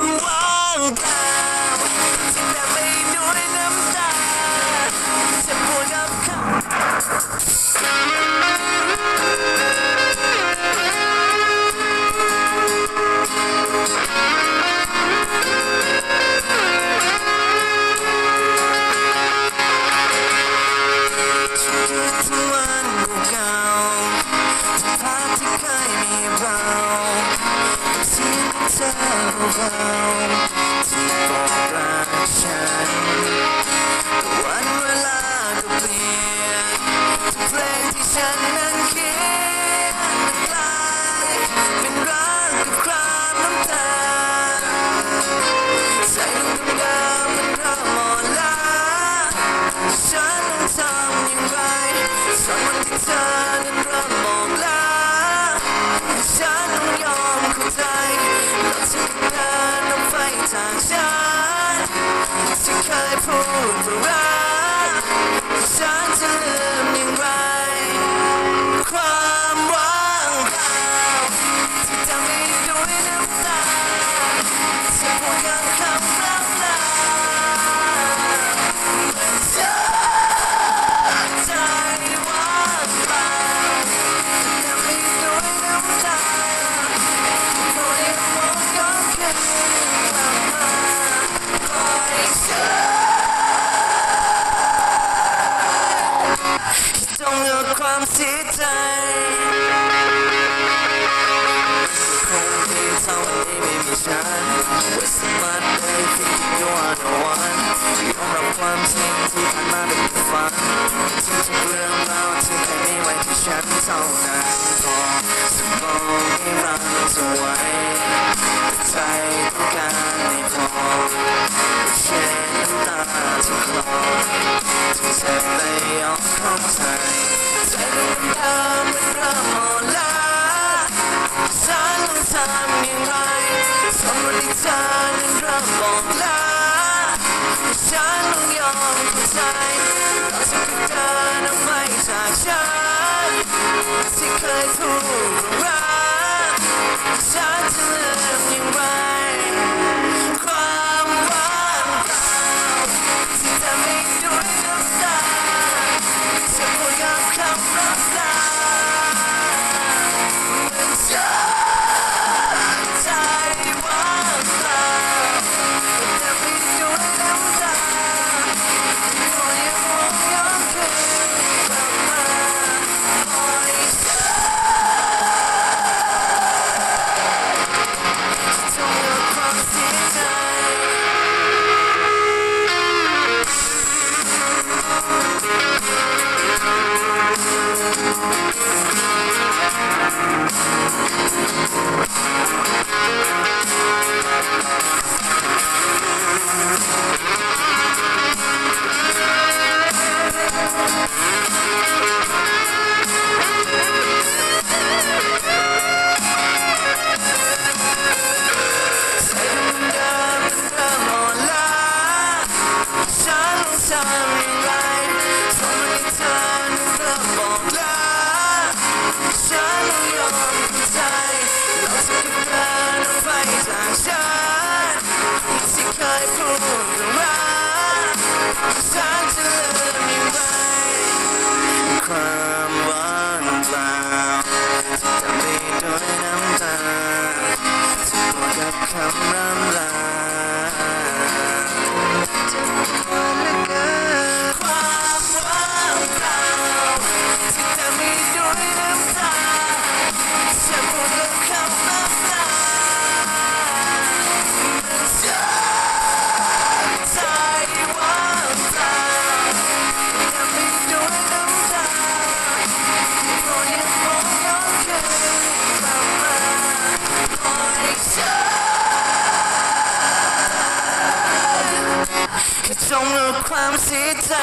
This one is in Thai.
ความงเปล่าที่แต่ไปด้วยน้ำตาจะปวดน้ำคำชีวิตทุกวันเก่าที่ภาพที่เคยมีเรา around. Keep on shining. ที่ใจคงที่เท่านี้ไม่มีฉัน Wasting my day thinking you are the one ความเสียใจ